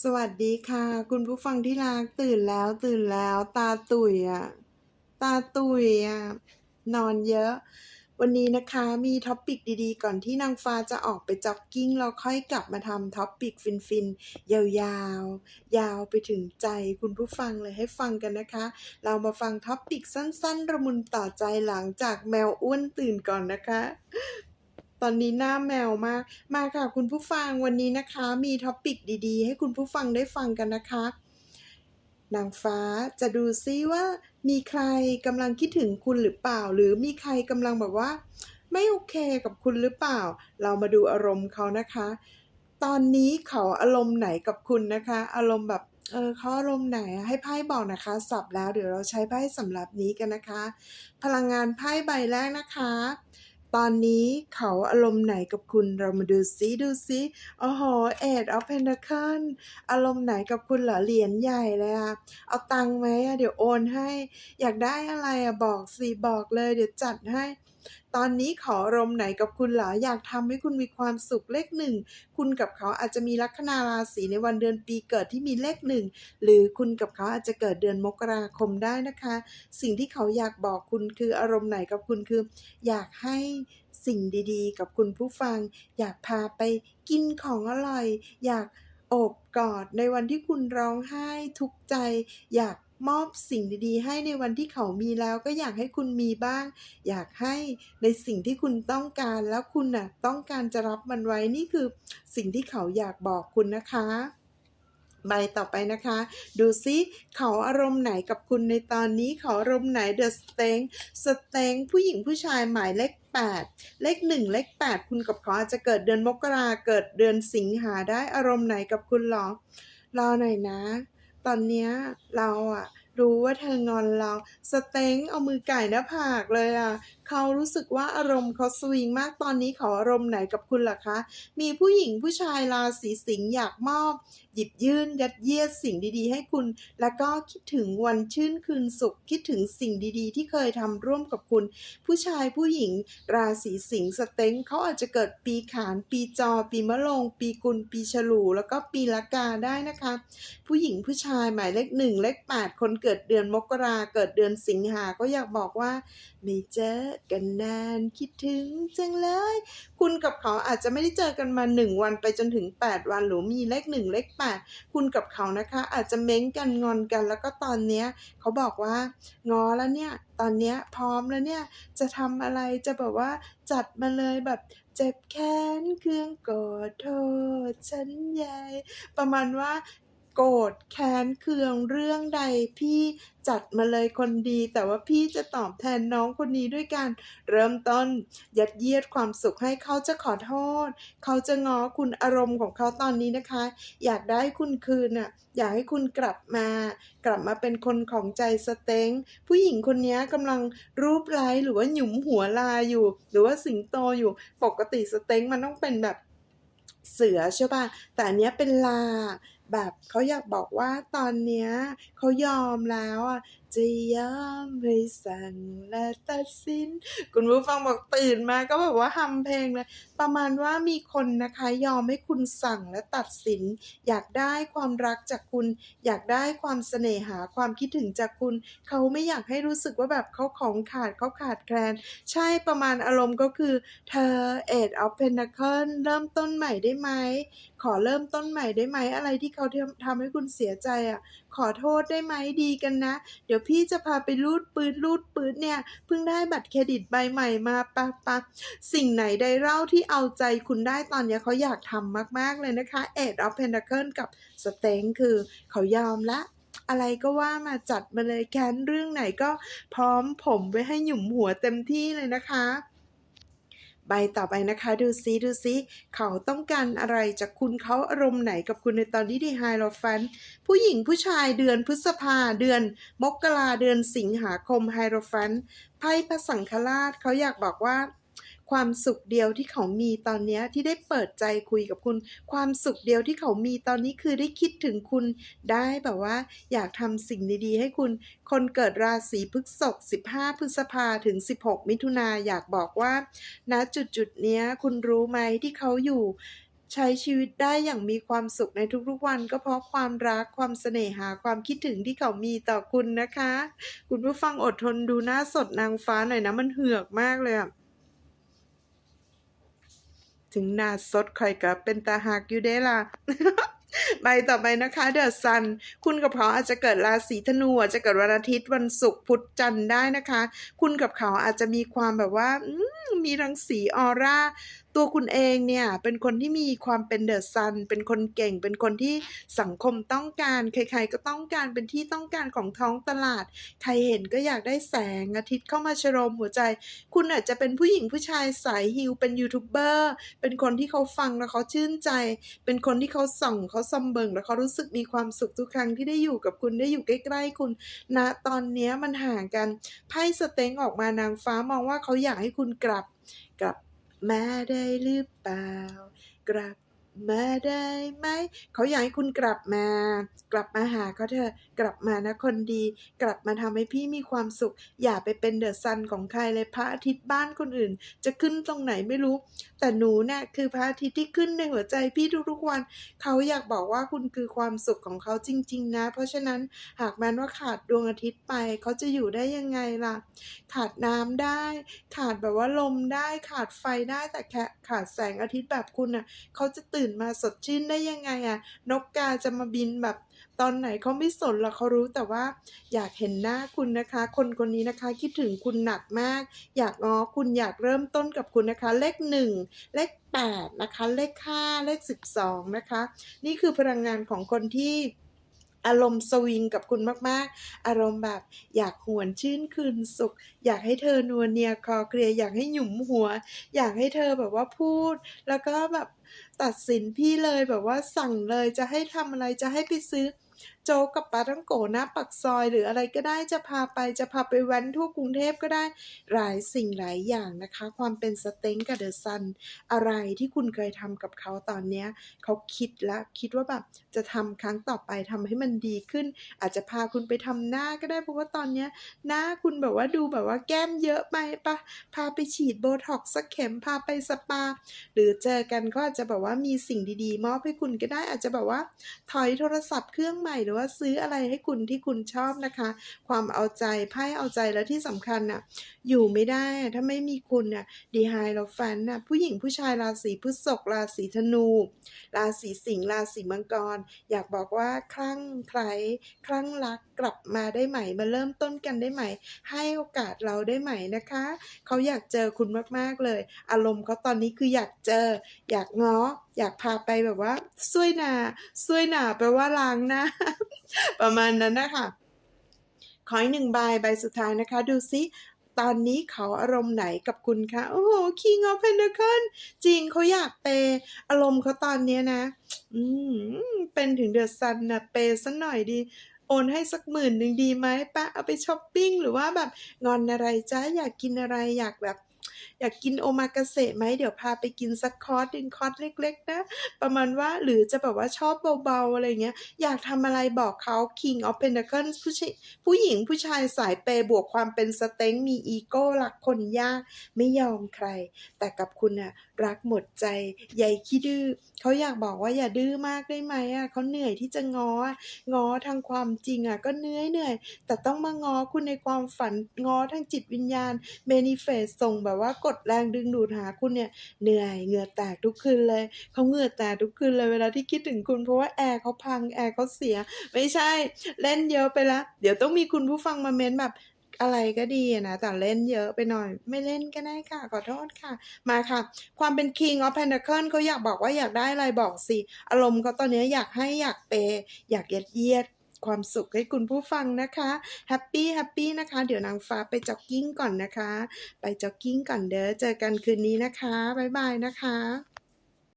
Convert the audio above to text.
สวัสดีค่ะ คุณผู้ฟังที่รักตื่นแล้วตื่นแล้ว ตาตุ่ยอะตาตุ่ยอะนอนเยอะ วันนี้นะคะมีท็อปปิกดีๆ ก่อนที่นางฟ้าจะออกไปจ็อกกิ้ง เราค่อยกลับมาทำท็อปปิกฟินๆ ยาวๆ ยาวไปถึงใจคุณผู้ฟังเลยให้ฟังกันนะคะ เรามาฟังท็อปปิกสั้นๆ ระมุนต่อใจหลังจากแมวอ้วนตื่นก่อนนะคะ ตอนนี้หน้าแมวมาก มาค่ะคุณผู้ฟังวันนี้นะคะ มีท็อปปิกดีๆ ให้คุณผู้ฟังได้ฟังกันนะคะ นางฟ้าจะดูซิว่ามีใครกำลังคิดถึงคุณหรือเปล่า หรือมีใครกำลังแบบว่า ไม่โอเคกับคุณหรือเปล่า เรามาดูอารมณ์เขานะคะ ตอนนี้เขาอารมณ์ไหนกับคุณนะคะ อารมณ์แบบเออเขาอารมณ์ไหนให้ไพ่บอกนะคะสับแล้วเดี๋ยวเราใช้ไพ่สำหรับนี้กันนะคะ พลังงานไพ่ใบแรกนะคะ ตอนนี้เขาอารมณ์ไหนกับคุณเรามาดูซิดูซิโอ้โหเอ็ดออฟเพนทาเคิลอารมณ์ไหนกับคุณเหรอเหรียญใหญ่เลยอะเอาตังค์ไหมอะเดี๋ยวโอนให้ อยากได้อะไรอะบอกสิบอกเลยเดี๋ยวจัดให้ ตอนนี้ขออารมณ์ไหนกับคุณเหรออยากทำให้คุณมีความสุขเลขหนึ่งคุณกับเขาอาจจะมีลัคนาราศีในวันเดือนปีเกิดที่มีเลขหนึ่งหรือคุณกับเขาอาจจะเกิดเดือนมกราคมได้นะคะ สิ่งที่เขาอยากบอกคุณคืออารมณ์ไหนกับคุณคือ อยากให้สิ่งดีๆ กับคุณผู้ฟัง อยากพาไปกินของอร่อย อยากโอบกอดในวันที่คุณร้องไห้ทุกใจ อยาก มอบสิ่งดีๆ ให้ในวันที่เขามีแล้วก็อยากให้คุณมีบ้าง อยากให้ในสิ่งที่คุณต้องการแล้วคุณน่ะต้องการจะรับมันไว้นี่คือสิ่งที่เขาอยากบอกคุณนะคะใบต่อไปนะคะ ดูซิเขาอารมณ์ไหนกับคุณในตอนนี้เขาอารมณ์ไหนเดอะสเต็งสเต็งผู้หญิงผู้ชายหมายเลข8เลข1เลข8 คุณกับเขาอาจจะเกิดเดือนมกราเกิดเดือนสิงหาได้อารมณ์ไหนกับคุณหรอรอหน่อยนะ ตอนเนี้ยเราอะรู้ว่าเธองอนเรา สเต็งเอามือไก่หน้าผากเลยอะเขารู้สึกว่าอารมณ์เขาสวิงมากตอนนี้ขาอารมณ์ไหนกับคุณล่ะคะ มีผู้หญิงผู้ชายราศีสิงห์อยากมอบ หยิบยื่นยัดเยียดสิ่งดีๆ ให้คุณ แล้วก็คิดถึงวันชื่นคืนสุข คิดถึงสิ่งดีๆ ที่เคยทำร่วมกับคุณ ผู้ชายผู้หญิงราศีสิงห์สเต็งเขาอาจจะเกิดปีขาน ปีจอ ปีมะโรงปีกุล ปีฉลูแล้วก็ปีละกาได้นะคะ ผู้หญิงผู้ชายหมายเลขหนึ่งเลขแปดคนเกิดเดือนมกราเกิดเดือนสิงหาก็อยากบอกว่า ไม่เจอกันนานคิดถึงจังเลย คุณกับเขาอาจจะไม่ได้เจอกันมา1วันไปจนถึง 8 วันหรือมีเลข1เลข8คุณกับเขานะคะ อาจจะเม้งกันงอนกัน แล้วก็ตอนเนี้ยเขาบอกว่างอแล้วเนี่ยตอนเนี้ยพร้อมแล้วเนี่ยจะทำอะไรจะแบบว่าจัดมาเลยแบบเจ็บแค้นเครื่องกรธโทษฉันใหญ่ ประมาณว่า โกรธแค้นเคืองเรื่องใดพี่จัดมาเลยคนดี แต่ว่าพี่จะตอบแทนน้องคนนี้ด้วยการเริ่มต้นยัดเยียดความสุขให้เขาจะขอโทษ เขาจะง้อคุณอารมณ์ของเขาตอนนี้นะคะ อยากได้คุณคืนน่ะอยากให้คุณกลับมา กลับมาเป็นคนของใจสเต็งผู้หญิงคนนี้กำลังรูปไล้หรือว่าหยุมหัวลาอยู่ หรือว่าสิงโตอยู่ปกติสเต็งมันต้องเป็นแบบเสือใช่ป่ะ แต่อันเนี้ยเป็นลาแบบเขาอยากบอกว่าตอนเนี้ยเขายอมแล้วอะจะยอมให้สั่งและตัดสิน คุณผู้ฟังบอกตื่นมาก็แบบว่าฮัมเพลงเลยประมาณว่ามีคนนะคะยอมให้คุณสั่งและตัดสิน อยากได้ความรักจากคุณ อยากได้ความเสน่หาความคิดถึงจากคุณ เขาไม่อยากให้รู้สึกว่าแบบเขาของขาดเขาขาดแคลน ใช่ประมาณอารมณ์ก็คือ เธอเอ็ดออฟเพน a เคิลเริ่มต้นใหม่ได้ไหม ขอเริ่มต้นใหม่ได้ไหมอะไรที่เขาทำให้คุณเสียใจอะ ขอโทษได้ไหมดีกันนะ เดี๋ยวพี่จะพาไปรูดปืนรูดปืนเนี่ยเพิ่งได้บัตรเครดิตใบใหม่มาปะปะสิ่งไหนใดเล่าที่เอาใจคุณได้ตอนนี้เขาอยากทำมาก ๆ เลยนะคะเอ็ดออฟเพน a เคิลกับสเต็งคือเขายอมละอะไรก็ว่ามาจัดมาเลยแค้นเรื่องไหนก็พร้อมผมไว้ให้หยุมหัวเต็มที่เลยนะคะ ใบต่อไปนะคะ ดูซิดูซิเขาต้องการอะไรจากคุณเขาอารมณ์ไหนกับคุณในตอนที่ดีไฮโลฟันผู้หญิงผู้ชายเดือนพฤษภาเดือน มกราเดือนสิงหาคมไฮโรฟันไพ่พระสังฆราชเขาอยากบอกว่า ความสุขเดียวที่เขามีตอนนี้ที่ได้เปิดใจคุยกับคุณ ความสุขเดียวที่เขามีตอนนี้คือได้คิดถึงคุณได้แบบว่า อยากทำสิ่งดีๆ ให้คุณ คนเกิดราศีพฤษภ15 พฤษภาถึง 16 มิถุนาอยากบอกว่าณจุดจุดๆเนี้ยคุณรู้ไหมที่เขาอยู่ใช้ชีวิตได้อย่างมีความสุขในทุกๆวันก็เพราะความรักความเสน่หาความคิดถึงที่เขามีต่อคุณนะคะ คุณผู้ฟังอดทนดูหน้าสดนางฟ้าหน่อยนะมันเหือกมากเลยอะ ถึงหน้าสดข่อยกับเป็นตาหักอยู่เด้ล่ะใบต่อไปนะคะเดอะซัน คุณกับเขาอาจจะเกิดราศีธนูอาจจะเกิดวันอาทิตย์วันศุกร์พุธจันทร์ได้นะคะ คุณกับเขาอาจจะมีความแบบว่ามมีรังสีออร่า ตัวคุณเองเนี่ยเป็นคนที่มีความเป็นเดอะซัน เป็นคนเก่ง เป็นคนที่สังคมต้องการ ใครๆก็ต้องการเป็นที่ต้องการของท้องตลาด ใครเห็นก็อยากได้แสงอาทิตย์เข้ามาชโรมหัวใจ คุณอาจจะเป็นผู้หญิงผู้ชายสายฮิลเป็นยูทูบเบอร์เป็นคนที่เขาฟังแล้วเขาชื่นใจ เป็นคนที่เขาส่องเขาซอมเบิงแล้วเขารู้สึกมีความสุขทุกครั้งที่ได้อยู่กับคุณได้อยู่ใกล้ๆคุณณนะตอนนี้มันห่างกันไพ่สเต็งออกมานางฟ้ามองว่าเขาอยากให้คุณกลับกลับ มาได้หรือเปล่ากลับ มาได้ไหมเขาอยากให้คุณกลับมา กลับมาหาเขาเถอะกลับมานะคนดี กลับมาทำให้พี่มีความสุข อย่าไปเป็นเดอะซันของใครเลยพระอาทิตย์บ้านคนอื่น จะขึ้นตรงไหนไม่รู้ แต่หนูเนี่ยคือพระอาทิตย์ที่ขึ้นในหัวใจพี่ทุกๆวัน เขาอยากบอกว่าคุณคือความสุขของเขาจริง ๆ นะ เพราะฉะนั้นหากแม้นว่าขาดดวงอาทิตย์ไป เขาจะอยู่ได้ยังไงล่ะ ขาดน้ำได้ ขาดแบบว่าลมได้ ขาดไฟได้แต่แค่ขาดแสงอาทิตย์แบบคุณน่ะเขาจะตื่นมาสดชื่นได้ยังไงอะนกกาจะมาบินแบบตอนไหนเขาไม่สนหรอกเขารู้แต่ว่าอยากเห็นหน้าคุณนะคะ คนคนนี้นะคะคิดถึงคุณหนักมาก อยากง้อคุณอยากเริ่มต้นกับคุณนะคะ เลขหนึ่งเลขแปดนะคะเลขห้าเลขสิบสองนะคะ นี่คือพลังงานของคนที่อารมณ์สวิงกับคุณมาก ๆ อารมณ์แบบอยากหวนชื่นคืนสุข อยากให้เธอนวเนียคอเคลียอยากให้หยุมหัว อยากให้เธอแบบว่าพูด แล้วก็แบบ ตัดสินพี่เลยแบบว่าสั่งเลยจะให้ทำอะไรจะให้ไปซื้อ โจ๊กกับปลาท่องโกหน้าปักซอยหรืออะไรก็ได้จะพาไปจะพาไปแว้นทั่วกรุงเทพก็ได้หลายสิ่งหลายอย่างนะคะ ความเป็นสเต็งกับเดอะซัน อะไรที่คุณเคยทำกับเขาตอนเนี้ยเขาคิดแล้วคิดว่าแบบจะทำครั้งต่อไปทำให้มันดีขึ้น อาจจะพาคุณไปทำหน้าก็ได้เพราะว่าตอนเนี้ยหน้าคุณแบบว่าดูแบบว่าแก้มเยอะไปปะพาไปฉีดโบท็อกซ์สักเข็มพาไปสปา หรือเจอกันก็อาจจะแบบว่ามีสิ่งดีๆมอบให้คุณก็ได้อาจจะแบบว่า ถอยโทรศัพท์เครื่องใหม่หรือว่าซื้ออะไรให้คุณที่คุณชอบนะคะ ความเอาใจไพ่เอาใจแล้วที่สำคัญน่ะอยู่ไม่ได้ถ้าไม่มีคุณน่ะดีไฮเราแฟนน่ะผู้หญิงผู้ชายราศีพฤษภราศีธนู ราศีสิงห์ราศีมังกร อยากบอกว่าคลั่งไคล้คลั่งรักกลับมาได้ใหม่มาเริ่มต้นกันได้ใหม่ ให้โอกาสเราได้ใหม่นะคะเขาอยากเจอคุณมากๆเลย อารมณ์เขาตอนนี้คืออยากเจอ อยากง้ออยากพาไปแบบว่าช่วยหนาช่วยหนาแปลว่าล้างหน้า ประมาณนั้นนะคะขออีกหนึ่งใบใบสุดท้ายนะคะ ดูซิตอนนี้เขาอารมณ์ไหนกับคุณคะโอ้โห King of Pentacles จริงเขาอยากเปยอารมณ์เขาตอนเนี้ยนะ อืมเป็นถึงเดือะซันนะเปยสักหน่อยดี โอนให้สักหมื่นหนึ่งดีไหมปะเอาไปช้อปปิ้งหรือว่าแบบงอนอะไรจ้าอยากกินอะไรอยากแบบ อยากกินโอมากาเสะไหมเดี๋ยวพาไปกินสักคอร์สหนึ่งคอร์สเล็ก ๆ นะ ประมาณว่าหรือจะแบบว่าชอบเบาๆอะไรเงี้ย อยากทำอะไรบอกเขา King of Pentacles ผู้ชผู้หญิงผู้ชายสายเปย์บวกความเป็นสเต็งมีอีโก้รักคนยากไม่ยอมใคร แต่กับคุณน่ะรักหมดใจใยขี้ดื้อเขาอยากบอกว่าอย่าดื้อมากได้ไหมอะเขาเหนื่อยที่จะงองอทางความจริงอะก็เหนื่อยเหนื่อยแต่ต้องมางอคุณในความฝันงอทางจิตวิญญาณเมนิเฟสส่งแบบว่ากดแรงดึงดูดหาคุณเนี่ยเหนื่อยเหงื่อแตกทุกคืนเลยเขาเหงื่อแตกทุกคืนเลยเวลาที่คิดถึงคุณเพราะว่าแอร์เขาพังแอร์เขาเสีย ไม่ใช่เล่นเยอะไปละเดี๋ยวต้องมีคุณผู้ฟังมาเม้นแบบอะไรก็ดีนะแต่เล่นเยอะไปหน่อย ไม่เล่นก็ได้ค่ะ ขอโทษค่ะ มาค่ะ ความเป็น King of Pentacle เขาอยากบอกว่าอยากได้อะไรบอกสิ อารมณ์เขาตอนนี้อยากให้อยากเปย์อยากเย็ดเยียด ความสุขให้คุณผู้ฟังนะคะแฮปปี้แฮปปี้นะคะ เดี๋ยวนางฟ้าไปจ็อกกิ้งก่อนนะคะ ไปจ็อกกิ้งก่อนเด้อเจอกันคืนนี้นะคะบ๊ายบายนะคะ